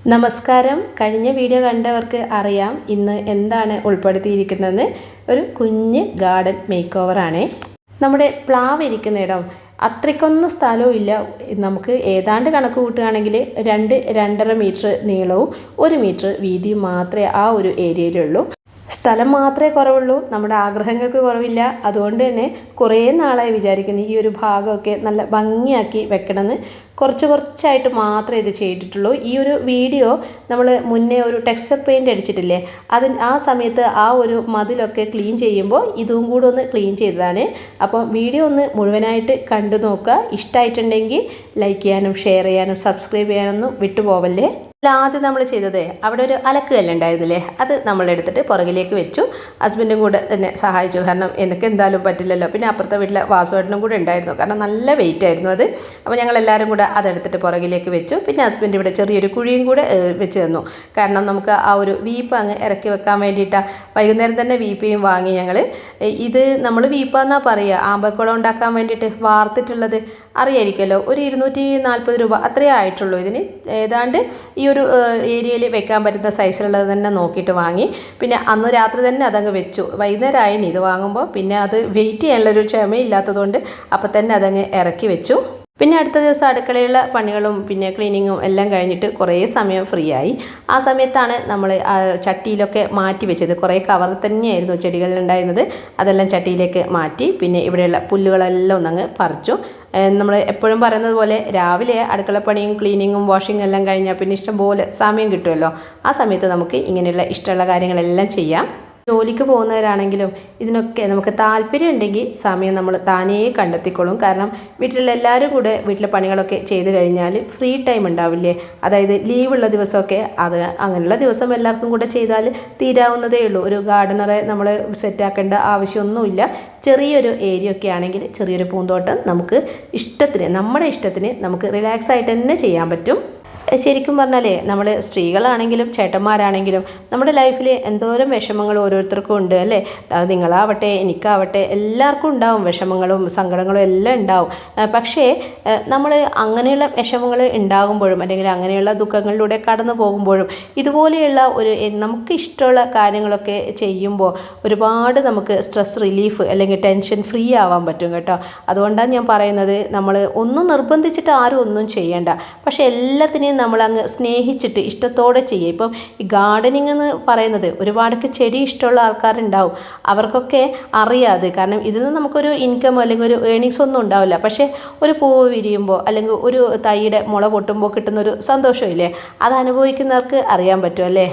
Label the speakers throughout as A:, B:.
A: നമസ്കാരം. കഴിഞ്ഞ വീഡിയോ കണ്ടവർക്ക് അറിയാം ഇന്ന് എന്താണ് ഉൾപ്പെടുത്തിയിരിക്കുന്നത് ഒരു കുഞ്ഞ് ഗാർഡൻ മേക്ക് ഓവറാണ് നമ്മുടെ പ്ലാവ് ഇരിക്കുന്ന ഇടം അത്രയ്ക്കൊന്നും സ്ഥലവും ഇല്ല. നമുക്ക് ഏതാണ്ട് കണക്ക് കൂട്ടുകയാണെങ്കിൽ രണ്ട് രണ്ടര മീറ്റർ നീളവും ഒരു മീറ്റർ വീതിയും മാത്രമേ ആ ഒരു ഏരിയയിലുള്ളൂ സ്ഥലം മാത്രമേ കുറവുള്ളൂ നമ്മുടെ ആഗ്രഹങ്ങൾക്ക് കുറവില്ല. അതുകൊണ്ട് തന്നെ കുറേ നാളായി വിചാരിക്കുന്നു ഈ ഒരു ഭാഗമൊക്കെ നല്ല ഭംഗിയാക്കി വെക്കണമെന്ന്. കുറച്ച് കുറച്ചായിട്ട് മാത്രമേ ഇത് ചെയ്തിട്ടുള്ളൂ. ഈ ഒരു വീഡിയോ നമ്മൾ മുന്നേ ഒരു ടെക്സ്ചർ പെയിന്റ് അടിച്ചിട്ടില്ലേ അതിന് ആ സമയത്ത് ആ ഒരു മതിലൊക്കെ ക്ലീൻ ചെയ്യുമ്പോൾ ഇതും കൂടെ ഒന്ന് ക്ലീൻ ചെയ്തതാണ്. അപ്പം വീഡിയോ ഒന്ന് മുഴുവനായിട്ട് കണ്ടു നോക്കുക. ഇഷ്ടമായിട്ടുണ്ടെങ്കിൽ ലൈക്ക് ചെയ്യാനും ഷെയർ ചെയ്യാനും സബ്സ്ക്രൈബ് ചെയ്യാനൊന്നും വിട്ടുപോവല്ലേ? ആദ്യം നമ്മൾ ചെയ്തത് അവിടെ ഒരു അലക്ക് കല്ലുണ്ടായിരുന്നില്ലേ അത് നമ്മളെടുത്തിട്ട് പുറകിലേക്ക് വെച്ചു. ഹസ്ബൻഡും കൂടെ തന്നെ സഹായിച്ചു. കാരണം എനിക്ക് എന്തായാലും പറ്റില്ലല്ലോ. പിന്നെ അപ്പുറത്തെ വീട്ടിലെ വാസുവേട്ടനും കൂടെ ഉണ്ടായിരുന്നു. കാരണം നല്ല വെയിറ്റ് ആയിരുന്നു അത്. അപ്പോൾ ഞങ്ങൾ എല്ലാവരും കൂടെ അതെടുത്തിട്ട് പുറകിലേക്ക് വെച്ചു. പിന്നെ ഹസ്ബൻഡ് ഇവിടെ ചെറിയൊരു കുഴിയും കൂടെ വെച്ച് തന്നു. കാരണം നമുക്ക് ആ ഒരു വീപ്പ് അങ്ങ് ഇറക്കി വെക്കാൻ വേണ്ടിയിട്ടാണ് വൈകുന്നേരം തന്നെ വീപ്പയും വാങ്ങി ഞങ്ങൾ ഇത് നമ്മൾ വീപ്പാന്നാ പറയുക ആമ്പക്കുളം ഉണ്ടാക്കാൻ വേണ്ടിയിട്ട് വാർത്തിട്ടുള്ളത്. അറിയായിരിക്കുമല്ലോ. ഒരു ഇരുന്നൂറ്റി നാൽപ്പത് രൂപ അത്രയേ ആയിട്ടുള്ളൂ ഇതിന്. ഏതാണ്ട് ഈ ഒരു ഏരിയയിൽ വെക്കാൻ പറ്റുന്ന സൈസിലുള്ളത് തന്നെ നോക്കിയിട്ട് വാങ്ങി. പിന്നെ അന്ന് രാത്രി തന്നെ അതങ്ങ് വെച്ചു. വൈകുന്നേരം ആയിന് ഇത് വാങ്ങുമ്പോൾ പിന്നെ അത് വെയിറ്റ് ചെയ്യാനുള്ളൊരു ക്ഷമയില്ലാത്തതുകൊണ്ട് അപ്പം തന്നെ അതങ്ങ് ഇറക്കി വെച്ചു. പിന്നെ അടുത്ത ദിവസം അടുക്കളയിലുള്ള പണികളും പിന്നെ ക്ലീനിങ്ങും എല്ലാം കഴിഞ്ഞിട്ട് കുറേ സമയം ഫ്രീ ആയി. ആ സമയത്താണ് നമ്മൾ ചട്ടിയിലൊക്കെ മാറ്റി വെച്ചത്. കുറേ കവർ തന്നെയായിരുന്നു ചെടികളിലുണ്ടായിരുന്നത് അതെല്ലാം ചട്ടിയിലേക്ക് മാറ്റി പിന്നെ ഇവിടെയുള്ള പുല്ലുകളെല്ലാം ഒന്നങ്ങ് പറിച്ചു. നമ്മൾ എപ്പോഴും പറയുന്നത് പോലെ രാവിലെ അടുക്കളപ്പണിയും ക്ലീനിങ്ങും വാഷിങ്ങും എല്ലാം കഴിഞ്ഞാൽ പിന്നെ ഇഷ്ടംപോലെ സമയം കിട്ടുമല്ലോ. ആ സമയത്ത് നമുക്ക് ഇങ്ങനെയുള്ള ഇഷ്ടമുള്ള കാര്യങ്ങളെല്ലാം ചെയ്യാം. ജോലിക്ക് പോകുന്നവരാണെങ്കിലും ഇതിനൊക്കെ നമുക്ക് താല്പര്യം ഉണ്ടെങ്കിൽ സമയം നമ്മൾ താനേ കണ്ടെത്തിക്കോളും. കാരണം വീട്ടിലുള്ള എല്ലാവരും കൂടെ വീട്ടിലെ പണികളൊക്കെ ചെയ്ത് കഴിഞ്ഞാൽ ഫ്രീ ടൈം ഉണ്ടാവില്ലേ? അതായത് ലീവുള്ള ദിവസമൊക്കെ അത് അങ്ങനെയുള്ള ദിവസം എല്ലാവർക്കും കൂടെ ചെയ്താൽ തീരാവുന്നതേ ഉള്ളൂ. ഒരു ഗാർഡനറെ നമ്മൾ സെറ്റാക്കേണ്ട ആവശ്യമൊന്നുമില്ല. ചെറിയൊരു ഏരിയ ഒക്കെ ആണെങ്കിൽ ചെറിയൊരു പൂന്തോട്ടം നമുക്ക് ഇഷ്ടത്തിന് നമ്മുടെ ഇഷ്ടത്തിന് നമുക്ക് റിലാക്സ് ആയിട്ട് തന്നെ ചെയ്യാൻ പറ്റും. ശരിക്കും പറഞ്ഞാലേ നമ്മൾ സ്ത്രീകളാണെങ്കിലും ചേട്ടന്മാരാണെങ്കിലും നമ്മുടെ ലൈഫിൽ എന്തോരം വിഷമങ്ങൾ ഓരോരുത്തർക്കും ഉണ്ട് അല്ലേ? അത് നിങ്ങളാവട്ടെ എനിക്കാവട്ടെ എല്ലാവർക്കും ഉണ്ടാവും വിഷമങ്ങളും സങ്കടങ്ങളും എല്ലാം ഉണ്ടാവും. പക്ഷേ നമ്മൾ അങ്ങനെയുള്ള വിഷമങ്ങൾ ഉണ്ടാകുമ്പോഴും അല്ലെങ്കിൽ അങ്ങനെയുള്ള ദുഃഖങ്ങളിലൂടെ കടന്നു പോകുമ്പോഴും ഇതുപോലെയുള്ള ഒരു നമുക്ക് ഇഷ്ടമുള്ള കാര്യങ്ങളൊക്കെ ചെയ്യുമ്പോൾ ഒരുപാട് നമുക്ക് സ്ട്രെസ് റിലീഫ് അല്ലെങ്കിൽ ടെൻഷൻ ഫ്രീ ആവാൻ പറ്റും കേട്ടോ. അതുകൊണ്ടാണ് ഞാൻ പറയുന്നത് നമ്മൾ ഒന്നും നിർബന്ധിച്ചിട്ട് ആരും ഒന്നും ചെയ്യേണ്ട. പക്ഷേ എല്ലാത്തിനെയും നമ്മൾ അങ്ങ് സ്നേഹിച്ചിട്ട് ഇഷ്ടത്തോടെ ചെയ്യുക. ഇപ്പം ഈ ഗാർഡനിങ് എന്ന് പറയുന്നത് ഒരുപാടൊക്കെ ചെടി ഇഷ്ടമുള്ള ആൾക്കാരുണ്ടാവും. അവർക്കൊക്കെ അറിയാതെ. കാരണം ഇതിൽ നിന്ന് നമുക്കൊരു ഇൻകം അല്ലെങ്കിൽ ഒരു ഏണിങ്സ് ഒന്നും ഉണ്ടാവില്ല. പക്ഷേ ഒരു പൂവ് വിരിയുമ്പോൾ അല്ലെങ്കിൽ ഒരു തൈയുടെ മുള പൊട്ടുമ്പോൾ കിട്ടുന്നൊരു സന്തോഷമില്ലേ? അത് അനുഭവിക്കുന്നവർക്ക് അറിയാൻ പറ്റും അല്ലേ?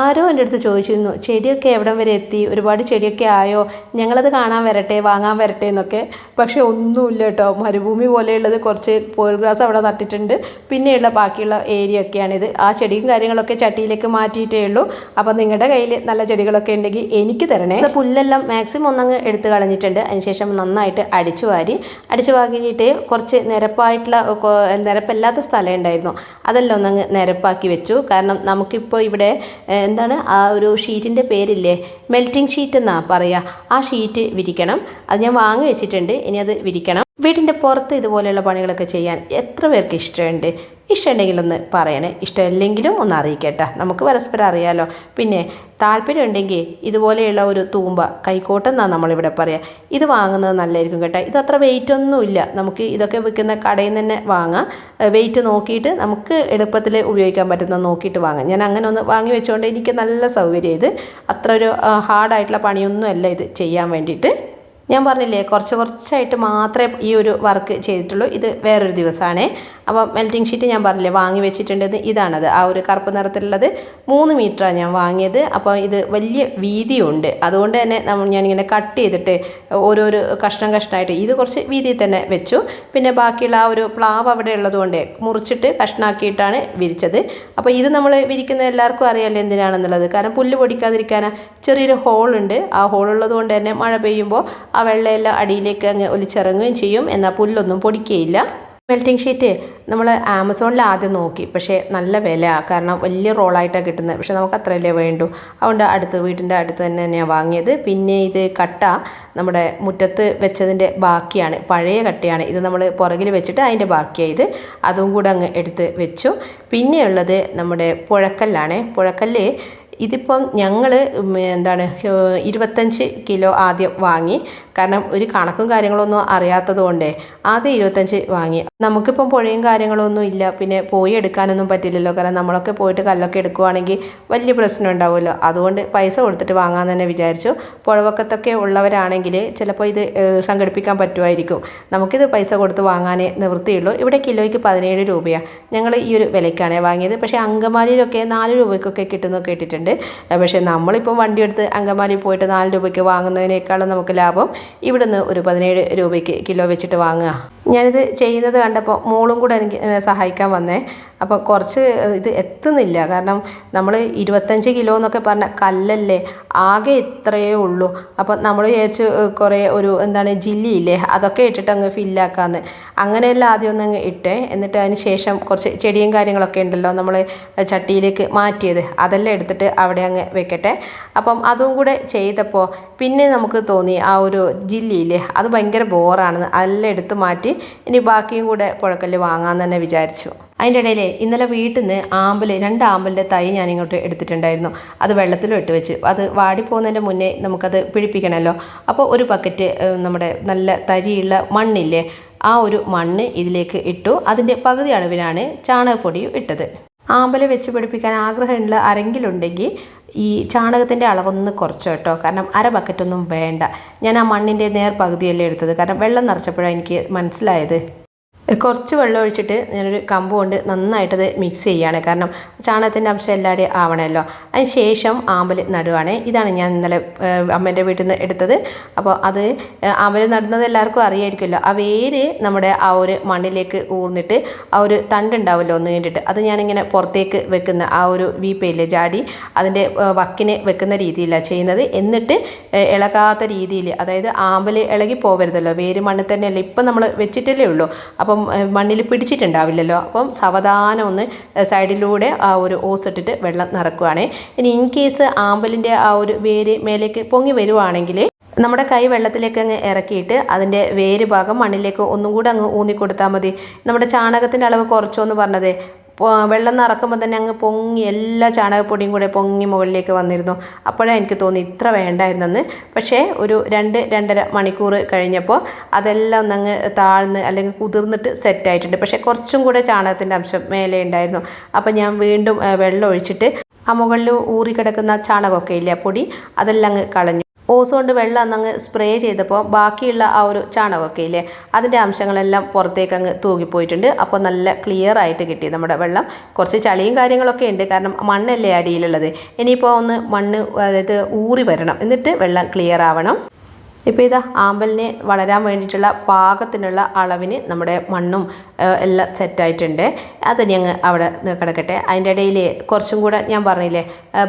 A: ആരോ എന്റെ അടുത്ത് ചോദിച്ചിരുന്നു ചെടിയൊക്കെ എവിടം വരെ എത്തി? ഒരുപാട് ചെടിയൊക്കെ ആയോ? ഞങ്ങളത് കാണാൻ വരട്ടെ വാങ്ങാൻ വരട്ടെ എന്നൊക്കെ. പക്ഷേ ഒന്നുമില്ല കേട്ടോ. മരുഭൂമി പോലെയുള്ളത് കുറച്ച് പോൾ ഗ്രാസ് അവിടെ നട്ടിട്ടുണ്ട്. പിന്നെയുള്ള ബാക്കിയുള്ള ഏരിയ ഒക്കെയാണിത് ആ ചെടിയും കാര്യങ്ങളൊക്കെ ചട്ടിയിലേക്ക് മാറ്റിയിട്ടേ ഉള്ളൂ. അപ്പോൾ നിങ്ങളുടെ കയ്യിൽ നല്ല ചെടികളൊക്കെ ഉണ്ടെങ്കിൽ എനിക്ക് തരണേ. പുല്ലെല്ലാം മാക്സിമം ഒന്നങ്ങ് എടുത്ത് കളഞ്ഞിട്ടുണ്ട്. അതിനുശേഷം നന്നായിട്ട് അടിച്ചു വാരി. അടിച്ചു വാരിയിട്ട് കുറച്ച് നിരപ്പായിട്ടുള്ള നിരപ്പല്ലാത്ത സ്ഥലം ഉണ്ടായിരുന്നു. അതെല്ലാം ഒന്നങ്ങ് നിരപ്പാക്കി വെച്ചു. കാരണം നമുക്കിപ്പോൾ ഇവിടെ എന്താണ്? ആ ഒരു ഷീറ്റിന്റെ പേരില്ലേ? മെൽറ്റിംഗ് ഷീറ്റ് എന്നാണ് പറയുക ആ ഷീറ്റ് വിരിക്കണം. അത് ഞാൻ വാങ്ങി വെച്ചിട്ടുണ്ട്. ഇനി അത് വിരിക്കണം. വീടിന്റെ പുറത്ത് ഇതുപോലെയുള്ള പണികളൊക്കെ ചെയ്യാൻ എത്ര പേർക്ക് ഇഷ്ടമുണ്ട്? ഇഷ്ടമുണ്ടെങ്കിലൊന്ന് പറയണേ. ഇഷ്ടമില്ലെങ്കിലും ഒന്ന് അറിയിക്കട്ടെ. നമുക്ക് പരസ്പരം അറിയാലോ. പിന്നെ താല്പര്യം ഉണ്ടെങ്കിൽ ഇതുപോലെയുള്ള ഒരു തൂമ്പ കൈക്കോട്ടം എന്നാണ് നമ്മളിവിടെ പറയുക ഇത് വാങ്ങുന്നത് നല്ലതായിരിക്കും കേട്ടോ. ഇത് അത്ര വെയിറ്റ് ഒന്നുമില്ല. നമുക്ക് ഇതൊക്കെ വിൽക്കുന്ന കടയിൽ നിന്ന് തന്നെ വാങ്ങാം. വെയിറ്റ് നോക്കിയിട്ട് നമുക്ക് എളുപ്പത്തിൽ ഉപയോഗിക്കാൻ പറ്റുന്ന നോക്കിയിട്ട് വാങ്ങാം. ഞാൻ അങ്ങനെ ഒന്ന് വാങ്ങി വെച്ചുകൊണ്ട് എനിക്ക് നല്ല സൗകര്യം ഇത്. അത്ര ഒരു ഹാർഡായിട്ടുള്ള പണിയൊന്നും അല്ല ഇത് ചെയ്യാൻ വേണ്ടിയിട്ട്. ഞാൻ പറഞ്ഞില്ലേ കുറച്ച് കുറച്ചായിട്ട് മാത്രമേ ഈ ഒരു വർക്ക് ചെയ്തിട്ടുള്ളൂ. ഇത് വേറൊരു ദിവസമാണേ. അപ്പോൾ മെൽറ്റിംഗ് ഷീറ്റ് ഞാൻ പറഞ്ഞില്ലേ വാങ്ങി വെച്ചിട്ടുണ്ടെന്ന് ഇതാണത്. ആ ഒരു കറുപ്പ് നിറത്തിലുള്ളത് മൂന്ന് മീറ്ററാണ് ഞാൻ വാങ്ങിയത്. അപ്പോൾ ഇത് വലിയ വീതിയുണ്ട്. അതുകൊണ്ട് തന്നെ ഞാനിങ്ങനെ കട്ട് ചെയ്തിട്ട് ഓരോരോ കഷ്ണം കഷ്ണമായിട്ട് ഇത് കുറച്ച് വീതിയിൽ തന്നെ വെച്ചു. പിന്നെ ബാക്കിയുള്ള ആ ഒരു പ്ലാവ് അവിടെ ഉള്ളതുകൊണ്ട് മുറിച്ചിട്ട് കഷ്ണാക്കിയിട്ടാണ് വിരിച്ചത്. അപ്പോൾ ഇത് നമ്മൾ വിരിക്കുന്ന എല്ലാവർക്കും അറിയാമല്ലോ എന്തിനാണെന്നുള്ളത്. കാരണം പുല്ല് പൊടിക്കാതിരിക്കാൻ ചെറിയൊരു ഹോളുണ്ട് ആ ഹോളുള്ളത് കൊണ്ട് തന്നെ മഴ പെയ്യുമ്പോൾ ആ വെള്ളമെല്ലാം അടിയിലേക്ക് അങ്ങ് ഒലിച്ചിറങ്ങുകയും ചെയ്യും. എന്നാൽ പുല്ലൊന്നും പൊടിക്കുകയില്ല മെൽറ്റിംഗ് ഷീറ്റ് നമ്മൾ ആമസോണിൽ ആദ്യം നോക്കി. പക്ഷേ നല്ല വില. കാരണം വലിയ റോളായിട്ടാണ് കിട്ടുന്നത്. പക്ഷേ നമുക്ക് അത്രയല്ലേ വേണ്ടൂ. അതുകൊണ്ട് അടുത്ത് വീട്ടിന്റെ അടുത്ത് തന്നെ തന്നെയാണ് വാങ്ങിയത്. പിന്നെ ഇത് കട്ട നമ്മുടെ മുറ്റത്ത് വെച്ചതിന്റെ ബാക്കിയാണ്. പഴയ കട്ടയാണ്. ഇത് നമ്മൾ പുറകിൽ വെച്ചിട്ട് അതിന്റെ ബാക്കിയായത് അതും കൂടെ അങ്ങ് എടുത്ത് വെച്ചു. പിന്നെയുള്ളത് നമ്മുടെ പുഴക്കല്ലാണ്. പുഴക്കല്ല് ഇതിപ്പം ഞങ്ങൾ എന്താണ് ഇരുപത്തഞ്ച് കിലോ ആദ്യം വാങ്ങി. കാരണം ഒരു കണക്കും കാര്യങ്ങളൊന്നും അറിയാത്തത് കൊണ്ടേ ആദ്യം ഇരുപത്തഞ്ച് വാങ്ങി. നമുക്കിപ്പം പുഴയും കാര്യങ്ങളൊന്നും ഇല്ല. പിന്നെ പോയി എടുക്കാനൊന്നും പറ്റില്ലല്ലോ. കാരണം നമ്മളൊക്കെ പോയിട്ട് കല്ലൊക്കെ എടുക്കുവാണെങ്കിൽ വലിയ പ്രശ്നം ഉണ്ടാവുമല്ലോ. അതുകൊണ്ട് പൈസ കൊടുത്തിട്ട് വാങ്ങാൻ തന്നെ വിചാരിച്ചു. പുഴവക്കത്തൊക്കെ ഉള്ളവരാണെങ്കിൽ ചിലപ്പോൾ ഇത് സംഘടിപ്പിക്കാൻ പറ്റുമായിരിക്കും. നമുക്കിത് പൈസ കൊടുത്ത് വാങ്ങാനേ നിവൃത്തിയുള്ളൂ. ഇവിടെ കിലോയ്ക്ക് പതിനേഴ് രൂപയാണ് ഞങ്ങൾ ഈ ഒരു വിലയ്ക്കാണ് വാങ്ങിയത്. പക്ഷേ അങ്കമാലിയിലൊക്കെ നാല് രൂപയ്ക്കൊക്കെ കിട്ടുന്നത് കേട്ടിട്ടുണ്ട്. പക്ഷേ നമ്മളിപ്പം വണ്ടി എടുത്ത് അങ്കമാലി പോയിട്ട് നാല് രൂപയ്ക്ക് വാങ്ങുന്നതിനേക്കാളും നമുക്ക് ലാഭം ഇവിടുന്ന് ഒരു പതിനേഴ് രൂപയ്ക്ക് കിലോ വെച്ചിട്ട് വാങ്ങുക. ഞാനിത് ചെയ്യുന്നത് കണ്ടപ്പോൾ മോളും കൂടെ എനിക്ക് സഹായിക്കാൻ വന്നേ. അപ്പോൾ കുറച്ച് ഇത് എത്തുന്നില്ല. കാരണം നമ്മൾ ഇരുപത്തഞ്ച് കിലോ എന്നൊക്കെ പറഞ്ഞ കല്ലല്ലേ ആകെ ഇത്രയേ ഉള്ളൂ. അപ്പോൾ നമ്മൾ വിചാരിച്ച് കുറേ ഒരു എന്താണ് ജില്ലിയില്ലേ അതൊക്കെ ഇട്ടിട്ട് അങ്ങ് ഫില്ലാക്കാന്ന്. അങ്ങനെയല്ല ആദ്യം ഒന്ന് അങ്ങ് ഇട്ടേ. എന്നിട്ട് അതിന് ശേഷം കുറച്ച് ചെടിയും കാര്യങ്ങളൊക്കെ ഉണ്ടല്ലോ നമ്മൾ ചട്ടിയിലേക്ക് മാറ്റിയത്. അതെല്ലാം എടുത്തിട്ട് അവിടെ അങ്ങ് വെക്കട്ടെ. അപ്പം അതും കൂടെ ചെയ്തപ്പോൾ പിന്നെ നമുക്ക് തോന്നി ആ ഒരു ജില്ലിയില്ലേ അത് ഭയങ്കര ബോറാണെന്ന് അതെല്ലാം എടുത്തു മാറ്റി ഇനി ബാക്കിയും കൂടെ പുഴക്കല്ല് വാങ്ങാൻ തന്നെ വിചാരിച്ചു. അതിന്റെ ഇടയിൽ ഇന്നലെ വീട്ടിൽ നിന്ന് ആമ്പൽ രണ്ട് ആമ്പലിന്റെ തൈ ഞാൻ ഇങ്ങോട്ട് എടുത്തിട്ടുണ്ടായിരുന്നു. അത് വെള്ളത്തിലും ഇട്ട് വെച്ച്. അത് വാടിപ്പോകുന്നതിന്റെ മുന്നേ നമുക്കത് പിടിപ്പിക്കണമല്ലോ. അപ്പോൾ ഒരു പക്കറ്റ് നമ്മുടെ നല്ല തരിയുള്ള മണ്ണില്ലേ ആ ഒരു മണ്ണ് ഇതിലേക്ക് ഇട്ടു. അതിന്റെ പകുതി അളവിലാണ് ചാണകപ്പൊടിയും ഇട്ടത്. ആമ്പൽ വെച്ച് പിടിപ്പിക്കാൻ ആഗ്രഹമുള്ള ആരെങ്കിലും ഉണ്ടെങ്കിൽ ഈ ചാണകത്തിന്റെ അളവൊന്ന് കുറച്ച് കേട്ടോ. കാരണം അര ബക്കറ്റൊന്നും വേണ്ട. ഞാൻ ആ മണ്ണിന്റെ നേർ പകുതിയല്ലേ എടുത്തത്. കാരണം വെള്ളം നിറച്ചപ്പോഴാണ് എനിക്ക് മനസ്സിലായത്. കുറച്ച് വെള്ളം ഒഴിച്ചിട്ട് ഞാനൊരു കമ്പ് കൊണ്ട് നന്നായിട്ടത് മിക്സ് ചെയ്യുകയാണ് കാരണം ചാണകത്തിന്റെ അംശം എല്ലാവരുടെയും ആവണമല്ലോ. അതിന് ശേഷം ആമ്പൽ നടുവാണ്. ഇതാണ് ഞാൻ ഇന്നലെ അമ്മേന്റെ വീട്ടിൽ നിന്ന് എടുത്തത്. അപ്പോൾ അത് ആമ്പൽ നടുന്നത് എല്ലാവർക്കും അറിയായിരിക്കുമല്ലോ. ആ വേര് നമ്മുടെ ആ ഒരു മണ്ണിലേക്ക് ഊർന്നിട്ട് ആ ഒരു തണ്ടുണ്ടാവുമല്ലോ ഒന്ന് വേണ്ടിയിട്ട് അത് ഞാനിങ്ങനെ പുറത്തേക്ക് വെക്കുന്ന ആ ഒരു വീപ്പയിലെ ജാടി അതിന്റെ വക്കിന് വെക്കുന്ന രീതിയിലാണ് ചെയ്യുന്നത്. എന്നിട്ട് ഇളകാത്ത രീതിയിൽ അതായത് ആമ്പൽ ഇളകി പോകരുതല്ലോ. വേര് മണ്ണിൽ തന്നെയല്ലേ ഇപ്പം നമ്മൾ വെച്ചിട്ടല്ലേ ഉള്ളൂ. അപ്പം മണ്ണിൽ പിടിച്ചിട്ടുണ്ടാവില്ലല്ലോ. അപ്പം സാവധാനം ഒന്ന് സൈഡിലൂടെ ആ ഒരു ഓസ് ഇട്ടിട്ട് വെള്ളം നിറക്കുവാണേ. ഇനി ഇൻ കേസ് ആമ്പലിന്റെ ആ ഒരു വേര് മേലേക്ക് പൊങ്ങി വരുവാണെങ്കിൽ നമ്മുടെ കൈ വെള്ളത്തിലേക്ക് അങ്ങ് ഇറക്കിയിട്ട് അതിന്റെ വേര് ഭാഗം മണ്ണിലേക്ക് ഒന്നും കൂടെ അങ്ങ് ഊന്നിക്കൊടുത്താൽ മതി. നമ്മുടെ ചാണകത്തിന്റെ അളവ് കുറച്ചോന്ന് പറഞ്ഞത്. പൊ- വെള്ളം നിറക്കുമ്പോൾ തന്നെ അങ്ങ് പൊങ്ങി എല്ലാ ചാണകപ്പൊടിയും കൂടെ പൊങ്ങി മുകളിലേക്ക് വന്നിരുന്നു. അപ്പോഴേ എനിക്ക് തോന്നി ഇത്ര വേണ്ടായിരുന്നെന്ന്. പക്ഷേ ഒരു രണ്ട് രണ്ടര മണിക്കൂർ കഴിഞ്ഞപ്പോൾ അതെല്ലാം ഒന്നങ്ങ് താഴ്ന്ന് അല്ലെങ്കിൽ കുതിർന്നിട്ട് സെറ്റായിട്ടുണ്ട്. പക്ഷേ കുറച്ചും കൂടെ ചാണകത്തിന്റെ അംശം മേലെ ഉണ്ടായിരുന്നു. അപ്പോൾ ഞാൻ വീണ്ടും വെള്ളം ഒഴിച്ചിട്ട് ആ മുകളിൽ ഊറി കിടക്കുന്ന ചാണകമൊക്കെ ഇല്ലേ പൊടി അതെല്ലാം അങ്ങ് കളഞ്ഞു. ഓസ് കൊണ്ട് വെള്ളം അന്നങ്ങ് സ്പ്രേ ചെയ്തപ്പോൾ ബാക്കിയുള്ള ആ ഒരു ചാണകമൊക്കെ ഇല്ലേ അതിന്റെ അംശങ്ങളെല്ലാം പുറത്തേക്ക് അങ്ങ് തൂകിപ്പോയിട്ടുണ്ട്. അപ്പോൾ നല്ല ക്ലിയർ ആയിട്ട് കിട്ടി നമ്മുടെ വെള്ളം. കുറച്ച് ചളിയും കാര്യങ്ങളൊക്കെ ഉണ്ട്. കാരണം മണ്ണല്ലേ അടിയിലുള്ളത്. ഇനിയിപ്പോൾ ഒന്ന് മണ്ണ് അതായത് ഊറി വരണം. എന്നിട്ട് വെള്ളം ക്ലിയർ ആവണം. ഇപ്പോൾ ഇതാ ആമ്പലിന് വളരാൻ വേണ്ടിയിട്ടുള്ള പാകത്തിനുള്ള അളവിന് നമ്മുടെ മണ്ണും എല്ലാം സെറ്റായിട്ടുണ്ട് അത് ഞങ്ങൾ അവിടെ കിടക്കട്ടെ. അതിന്റെ ഇടയിൽ കുറച്ചും കൂടെ ഞാൻ പറഞ്ഞില്ലേ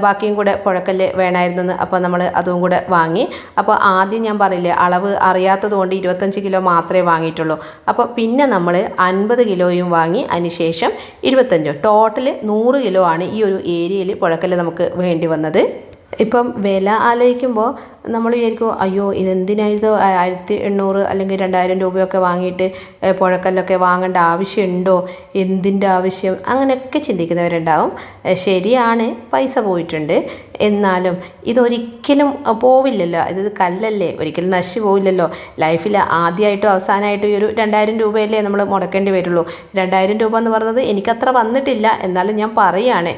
A: ബാക്കിയും കൂടെ പുഴക്കല്ല് വേണമായിരുന്നു അപ്പോൾ നമ്മൾ അതും കൂടെ വാങ്ങി. അപ്പോൾ ആദ്യം ഞാൻ പറഞ്ഞില്ലേ അളവ് അറിയാത്തത് കൊണ്ട് ഇരുപത്തഞ്ച് കിലോ മാത്രമേ വാങ്ങിയിട്ടുള്ളൂ. അപ്പോൾ പിന്നെ നമ്മൾ അൻപത് കിലോയും വാങ്ങി. അതിന് ശേഷം ഇരുപത്തഞ്ചും ടോട്ടൽ നൂറ് കിലോ ആണ് ഈ ഒരു ഏരിയയിൽ പുഴക്കല്ല് നമുക്ക് വേണ്ടി വന്നത്. ഇപ്പം വില ആലോചിക്കുമ്പോൾ നമ്മൾ വിചാരിക്കും അയ്യോ ഇതെന്തിനായിരുന്നു? ആയിരത്തി എണ്ണൂറ് അല്ലെങ്കിൽ രണ്ടായിരം രൂപയൊക്കെ വാങ്ങിയിട്ട് പുഴക്കല്ലൊക്കെ വാങ്ങേണ്ട ആവശ്യമുണ്ടോ? എന്തിന്റെ ആവശ്യം? അങ്ങനെയൊക്കെ ചിന്തിക്കുന്നവരുണ്ടാവും. ശരിയാണ് പൈസ പോയിട്ടുണ്ട്. എന്നാലും ഇതൊരിക്കലും പോവില്ലല്ലോ. ഇത് കല്ലല്ലേ. ഒരിക്കലും നശിച്ചു പോവില്ലല്ലോ. ലൈഫിൽ ആദ്യമായിട്ടും അവസാനമായിട്ടും ഈ ഒരു രണ്ടായിരം രൂപയല്ലേ നമ്മൾ മുടക്കേണ്ടി വരുള്ളൂ. രണ്ടായിരം രൂപ എന്ന് പറഞ്ഞത് എനിക്കത്ര വന്നിട്ടില്ല എന്നാലും ഞാൻ പറയുകയാണ്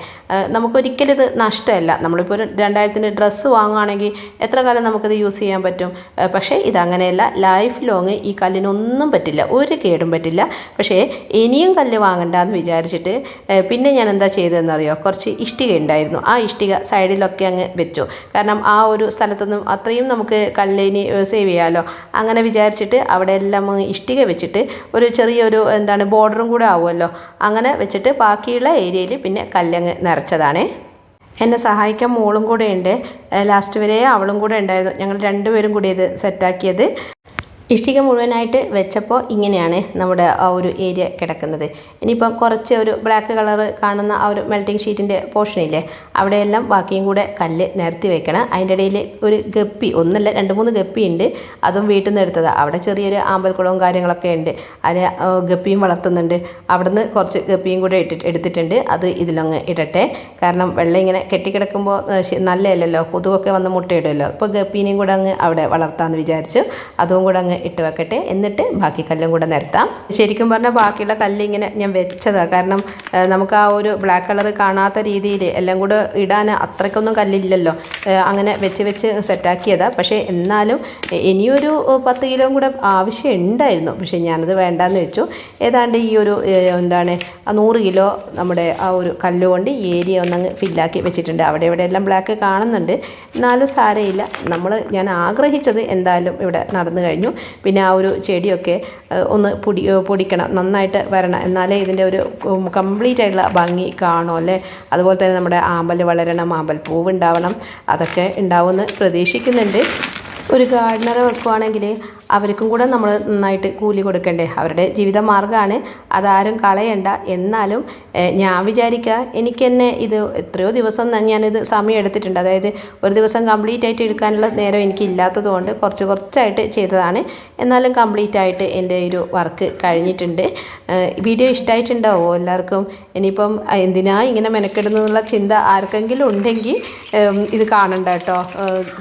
A: നമുക്കൊരിക്കലും ഇത് നഷ്ടമല്ല. നമ്മളിപ്പോൾ ഒരു രണ്ടായിരത്തിന് ഡ്രസ്സ് വാങ്ങുകയാണെങ്കിൽ എത്ര കാലം നമുക്കത് യൂസ് ചെയ്യാൻ പറ്റും? പക്ഷേ ഇതങ്ങനെയല്ല. ലൈഫ് ലോങ് ഈ കല്ലിനൊന്നും പറ്റില്ല. ഒരു കേടും പറ്റില്ല. പക്ഷേ ഇനിയും കല്ല് വാങ്ങണ്ടെന്ന് വിചാരിച്ചിട്ട് ഏഹ് പിന്നെ ഞാൻ എന്താ ചെയ്തതെന്നറിയോ? കുറച്ച് ഇഷ്ടിക ഉണ്ടായിരുന്നു. ആ ഇഷ്ടിക സൈഡിലൊക്കെ അങ്ങ് വെച്ചു. കാരണം ആ ഒരു സ്ഥലത്തൊന്നും അത്രയും നമുക്ക് കല്ലിനി സേവ് ചെയ്യാമല്ലോ അങ്ങനെ വിചാരിച്ചിട്ട് അവിടെ എല്ലാം ഇഷ്ടിക വെച്ചിട്ട് ഒരു ചെറിയൊരു എന്താണ് ബോർഡറും കൂടെ ആവുമല്ലോ? അങ്ങനെ വെച്ചിട്ട് ബാക്കിയുള്ള ഏരിയയിൽ പിന്നെ കല്ലങ്ങ് നിറച്ചതാണേ. എന്നെ സഹായിക്കാൻ മോളും കൂടെ ഉണ്ട്. ലാസ്റ്റ് വരെ അവളും കൂടെ ഉണ്ടായിരുന്നു. ഞങ്ങൾ രണ്ടുപേരും കൂടി ഇത് സെറ്റാക്കിയത് ഇഷ്ടിക മുഴുവനായിട്ട് വെച്ചപ്പോൾ ഇങ്ങനെയാണ് നമ്മുടെ ആ ഒരു ഏരിയ കിടക്കുന്നത്. ഇനിയിപ്പോൾ കുറച്ച് ഒരു ബ്ലാക്ക് കളർ കാണുന്ന ആ ഒരു മെൽറ്റിംഗ് ഷീറ്റിന്റെ പോർഷനില്ലേ അവിടെയെല്ലാം ബാക്കിയും കൂടെ കല്ല് നിരത്തി വെക്കണം. അതിന്റെ ഇടയിൽ ഒരു ഗപ്പി ഒന്നല്ല രണ്ട് മൂന്ന് ഗപ്പി ഉണ്ട്. അതും വീട്ടിൽ നിന്ന് എടുത്തതാണ് അവിടെ ചെറിയൊരു ആമ്പൽക്കുളവും കാര്യങ്ങളൊക്കെ ഉണ്ട്. അതിൽ ഗപ്പിയും വളർത്തുന്നുണ്ട്. അവിടെ നിന്ന് കുറച്ച് ഗപ്പിയും കൂടെ ഇട്ടിട്ട് എടുത്തിട്ടുണ്ട്. അത് ഇതിലങ്ങ് ഇടട്ടെ. കാരണം വെള്ളം ഇങ്ങനെ കെട്ടിക്കിടക്കുമ്പോൾ നല്ലതല്ലല്ലോ കൊതുകൊക്കെ വന്ന് മുട്ടയിടുമല്ലോ. ഇപ്പോൾ ഗപ്പീനെയും കൂടെ അങ്ങ് അവിടെ വളർത്താമെന്ന് വിചാരിച്ചു. അതും കൂടെ അങ്ങ് ഇട്ട് വെക്കട്ടെ. എന്നിട്ട് ബാക്കി കല്ലും കൂടെ നിരത്താം. ശരിക്കും പറഞ്ഞാൽ ബാക്കിയുള്ള കല്ല് ഇങ്ങനെ ഞാൻ വെച്ചതാണ് കാരണം നമുക്ക് ആ ഒരു ബ്ലാക്ക് കളർ കാണാത്ത രീതിയിൽ എല്ലാം കൂടെ ഇടാൻ അത്രയ്ക്കൊന്നും കല്ലില്ലല്ലോ. അങ്ങനെ വെച്ച് വെച്ച് സെറ്റാക്കിയതാണ് പക്ഷേ എന്നാലും ഇനിയൊരു പത്ത് കിലോ കൂടെ ആവശ്യം ഉണ്ടായിരുന്നു. പക്ഷേ ഞാനത് വേണ്ടാന്ന് വെച്ചു. ഏതാണ്ട് ഈ ഒരു എന്താണ് നൂറ് കിലോ നമ്മുടെ ആ ഒരു കല്ലുകൊണ്ട് ഈ ഏരിയ ഒന്നങ്ങ് ഫില്ലാക്കി വെച്ചിട്ടുണ്ട്. അവിടെ ഇവിടെ എല്ലാം ബ്ലാക്ക് കാണുന്നുണ്ട്. എന്നാലും സാരയില്ല നമ്മൾ ഞാൻ ആഗ്രഹിച്ചത് എന്തായാലും ഇവിടെ നടന്നു കഴിഞ്ഞു. പിന്നെ ആ ഒരു ചെടിയൊക്കെ ഒന്ന് പൊടി പൊടിക്കണം നന്നായിട്ട് വരണം. എന്നാലേ ഇതിന്റെ ഒരു കംപ്ലീറ്റ് ആയിട്ടുള്ള ഭംഗി കാണും അല്ലേ? അതുപോലെ തന്നെ നമ്മുടെ ആമ്പൽ വളരണം ആമ്പൽ പൂവ് ഉണ്ടാവണം അതൊക്കെ ഉണ്ടാവുമെന്ന് പ്രതീക്ഷിക്കുന്നുണ്ട്. ഒരു ഗാർഡനറെ വെക്കുവാണെങ്കിൽ അവർക്കും കൂടെ നമ്മൾ നന്നായിട്ട് കൂലി കൊടുക്കണ്ടേ? അവരുടെ ജീവിത മാർഗമാണ് അതാരും കളയണ്ട. എന്നാലും ഞാൻ വിചാരിക്കുക എനിക്ക് തന്നെ ഇത് എത്രയോ ദിവസം ഞാനിത് സമയം എടുത്തിട്ടുണ്ട്. അതായത് ഒരു ദിവസം കംപ്ലീറ്റ് ആയിട്ട് എടുക്കാനുള്ള നേരം എനിക്ക് കൊണ്ട് കുറച്ച് കുറച്ചായിട്ട് ചെയ്തതാണ്. എന്നാലും കംപ്ലീറ്റ് ആയിട്ട് എന്റെ ഒരു വർക്ക് കഴിഞ്ഞിട്ടുണ്ട്. വീഡിയോ ഇഷ്ടമായിട്ടുണ്ടാവുമോ എല്ലാവർക്കും? ഇനിയിപ്പം എന്തിനാ ഇങ്ങനെ മെനക്കെടുന്നുള്ള ചിന്ത ആർക്കെങ്കിലും ഉണ്ടെങ്കിൽ ഇത് കാണണ്ട കേട്ടോ.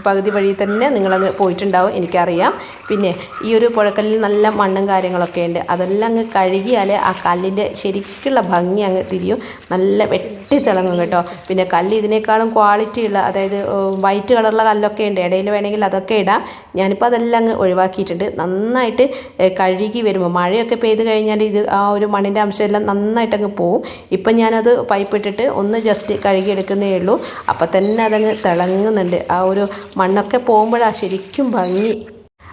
A: പകുതി വഴി തന്നെ നിങ്ങളങ്ങ് പോയിട്ടുണ്ടാവും എനിക്കറിയാം. പിന്നെ ഈ ഒരു പുഴക്കല്ലിൽ നല്ല മണ്ണും കാര്യങ്ങളൊക്കെ ഉണ്ട്. അതെല്ലാം അങ്ങ് കഴുകിയാലേ ആ കല്ലിന്റെ ശരിക്കുള്ള ഭംഗി അങ്ങ് തിരിയും. നല്ല വെട്ടി തിളങ്ങും കേട്ടോ. പിന്നെ കല്ല് ഇതിനേക്കാളും ക്വാളിറ്റി ഉള്ള അതായത് വൈറ്റ് കളറുള്ള കല്ലൊക്കെ ഉണ്ട്. ഇടയിൽ വേണമെങ്കിൽ അതൊക്കെ ഇടാം. ഞാനിപ്പോൾ അതെല്ലാം അങ്ങ് ഒഴിവാക്കിയിട്ടുണ്ട്. നന്നായിട്ട് കഴുകി വരുമ്പോൾ മഴയൊക്കെ പെയ്ത് കഴിഞ്ഞാൽ ഇത് ആ ഒരു മണ്ണിന്റെ അംശമെല്ലാം നന്നായിട്ട് അങ്ങ് പോവും. ഇപ്പം ഞാനത് പൈപ്പ് ഇട്ടിട്ട് ഒന്ന് ജസ്റ്റ് കഴുകിയെടുക്കുന്നേ ഉള്ളൂ. അപ്പം തന്നെ അതങ്ങ് തിളങ്ങുന്നുണ്ട്. ആ ഒരു മണ്ണൊക്കെ പോകുമ്പോഴാണ് ശരിക്കും ഭംഗി.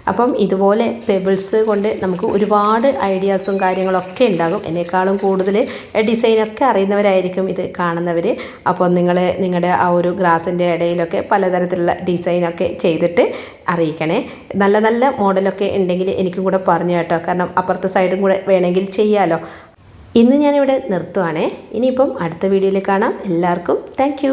A: അപ്പം ഇതുപോലെ പെബിൾസ് കൊണ്ട് നമുക്ക് ഒരുപാട് ഐഡിയാസും കാര്യങ്ങളൊക്കെ ഉണ്ടാകും. എന്നെക്കാളും കൂടുതൽ ഡിസൈനൊക്കെ അറിയുന്നവരായിരിക്കും ഇത് കാണുന്നവർ അപ്പോൾ നിങ്ങൾ നിങ്ങളുടെ ആ ഒരു ഗ്രാസിന്റെ ഇടയിലൊക്കെ പലതരത്തിലുള്ള ഡിസൈനൊക്കെ ചെയ്തിട്ട് അറിയിക്കണേ. നല്ല നല്ല മോഡലൊക്കെ ഉണ്ടെങ്കിൽ എനിക്കും കൂടെ പറഞ്ഞു കേട്ടോ. കാരണം അപ്പുറത്തെ സൈഡും കൂടെ വേണമെങ്കിൽ ചെയ്യാമല്ലോ ഇന്ന് ഞാനിവിടെ നിർത്തുവാണേ. ഇനിയിപ്പം അടുത്ത വീഡിയോയിൽ കാണാം. എല്ലാവർക്കും താങ്ക്